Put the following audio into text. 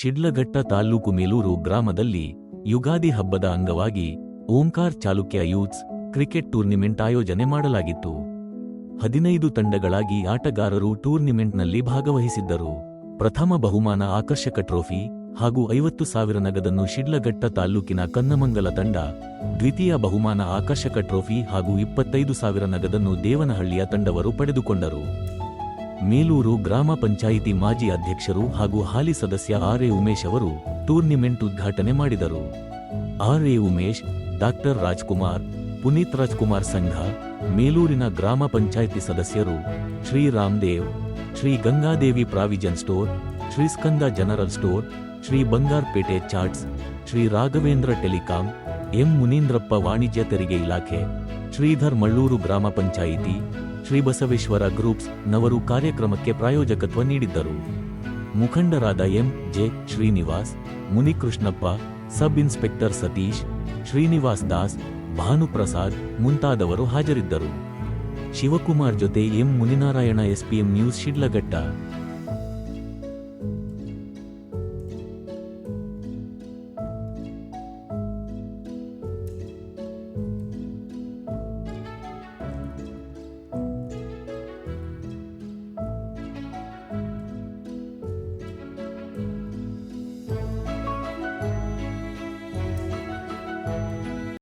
ಶಿಡ್ಲಘಟ್ಟ ತಾಲ್ಲೂಕು ಮೇಲೂರು ಗ್ರಾಮದಲ್ಲಿ ಯುಗಾದಿ ಹಬ್ಬದ ಅಂಗವಾಗಿ Omkar Chalukya youths cricket tournament ಆಯೋಜನೆ ಮಾಡಲಾಗಿತ್ತು. ಹದಿನೈದು ತಂಡಗಳಾಗಿ ಆಟಗಾರರು ಟೂರ್ನಿಮೆಂಟ್ನಲ್ಲಿ ಭಾಗವಹಿಸಿದ್ದರು. ಪ್ರಥಮ ಬಹುಮಾನ ಆಕರ್ಷಕ ಟ್ರೋಫಿ ಹಾಗೂ ಐವತ್ತು ಸಾವಿರ ನಗದನ್ನು ಶಿಡ್ಲಘಟ್ಟ ತಾಲ್ಲೂಕಿನ ಕನ್ನಮಂಗಲ ತಂಡ, ದ್ವಿತೀಯ ಬಹುಮಾನ ಆಕರ್ಷಕ ಟ್ರೋಫಿ ಹಾಗೂ ಇಪ್ಪತ್ತೈದು ಸಾವಿರ ನಗದನ್ನು ದೇವನಹಳ್ಳಿಯ ತಂಡವರು ಪಡೆದುಕೊಂಡರು. ಮೇಲೂರು ಗ್ರಾಮ ಪಂಚಾಯಿತಿ ಮಾಜಿ ಅಧ್ಯಕ್ಷರು ಹಾಗೂ ಹಾಲಿ ಸದಸ್ಯ ಆರ್ ಎ ಉಮೇಶ್ ಅವರು ಟೂರ್ನಿಮೆಂಟ್ ಉದ್ಘಾಟನೆ ಮಾಡಿದರು. R A Umesh, doctor Rajkumar, Puneeth Rajkumar ಸಂಘ, ಮೇಲೂರಿನ ಗ್ರಾಮ ಪಂಚಾಯಿತಿ ಸದಸ್ಯರು Shri Ramdev, Shri Gangadevi provision store, Shri Skanda general store, Shri Bangarpet chats, Shri Raghavendra telecom, M Munindrappa ವಾಣಿಜ್ಯ ತೆರಿಗೆ ಇಲಾಖೆ, ಶ್ರೀಧರ್ ಮಳ್ಳೂರು ಗ್ರಾಮ ಪಂಚಾಯಿತಿ ಶ್ರೀ ಬಸವೇಶ್ವರ ಗ್ರೂಪ್ಸ್ ನವರು ಕಾರ್ಯಕ್ರಮಕ್ಕೆ ಪ್ರಾಯೋಜಕತ್ವ ನೀಡಿದ್ದರು. ಮುಖಂಡರಾದ M. J. Srinivas, Munikrishnappa, sub inspector Satish, Srinivas Das, Bhanuprasad ಮುಂತಾದವರು ಹಾಜರಿದ್ದರು. ಶಿವಕುಮಾರ್ ಜೊತೆ M. Muninarayana SPM news Shidlaghatta.